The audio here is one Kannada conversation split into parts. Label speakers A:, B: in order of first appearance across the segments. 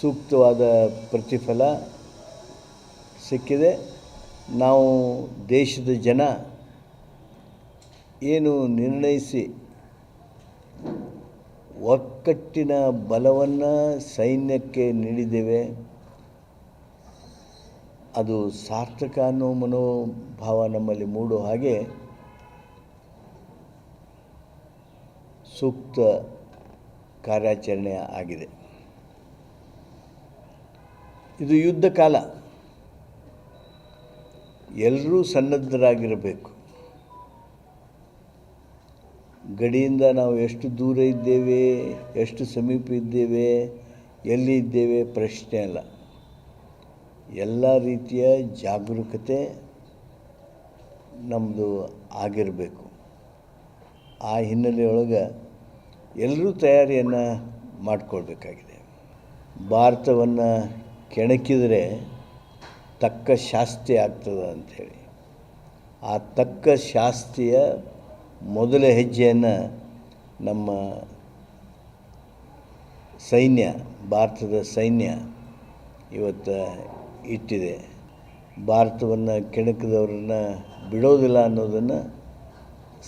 A: ಸೂಕ್ತವಾದ ಪ್ರತಿಫಲ ಸಿಕ್ಕಿದೆ. ನಾವು ದೇಶದ ಜನ ಏನು ನಿರ್ಣಯಿಸಿ ಒಕ್ಕಟ್ಟಿನ ಬಲವನ್ನು ಸೈನ್ಯಕ್ಕೆ ನೀಡಿದ್ದೇವೆ, ಅದು ಸಾರ್ಥಕ ಅನ್ನೋ ಮನೋಭಾವ ನಮ್ಮಲ್ಲಿ ಮೂಡೋ ಹಾಗೆ ಸೂಕ್ತ ಕಾರ್ಯಾಚರಣೆ ಆಗಿದೆ. ಇದು ಯುದ್ಧ ಕಾಲ. ಎಲ್ಲರೂ ಸನ್ನದ್ಧರಾಗಿರಬೇಕು. ಗಡಿಯಿಂದ ನಾವು ಎಷ್ಟು ದೂರ ಇದ್ದೇವೆ, ಎಷ್ಟು ಸಮೀಪ ಇದ್ದೇವೆ, ಎಲ್ಲಿ ಇದ್ದೇವೆ ಪ್ರಶ್ನೆ ಅಲ್ಲ. ಎಲ್ಲ ರೀತಿಯ ಜಾಗರೂಕತೆ ನಮ್ಮದು ಆಗಿರಬೇಕು. ಆ ಹಿನ್ನೆಲೆಯೊಳಗೆ ಎಲ್ಲರೂ ತಯಾರಿಯನ್ನು ಮಾಡಿಕೊಳ್ಬೇಕಾಗಿದೆ. ಭಾರತವನ್ನು ಕೆಣಕಿದರೆ ತಕ್ಕ ಶಾಸ್ತಿ ಆಗ್ತದೆ ಅಂಥೇಳಿ. ಆ ತಕ್ಕ ಶಾಸ್ತಿಯ ಮೊದಲ ಹೆಜ್ಜೆಯನ್ನು ನಮ್ಮ ಸೈನ್ಯ, ಭಾರತದ ಸೈನ್ಯ ಇವತ್ತು ಇಟ್ಟಿದೆ. ಭಾರತವನ್ನು ಕೆಣಕಿದವ್ರನ್ನ ಬಿಡೋದಿಲ್ಲ ಅನ್ನೋದನ್ನು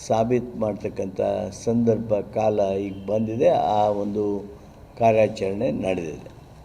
A: ಸಾಬೀತು ಮಾಡ್ತಕ್ಕಂಥ ಸಂದರ್ಭ, ಕಾಲ ಈಗ ಬಂದಿದೆ. ಆ ಒಂದು ಕಾರ್ಯಾಚರಣೆ ನಡೆದಿದೆ.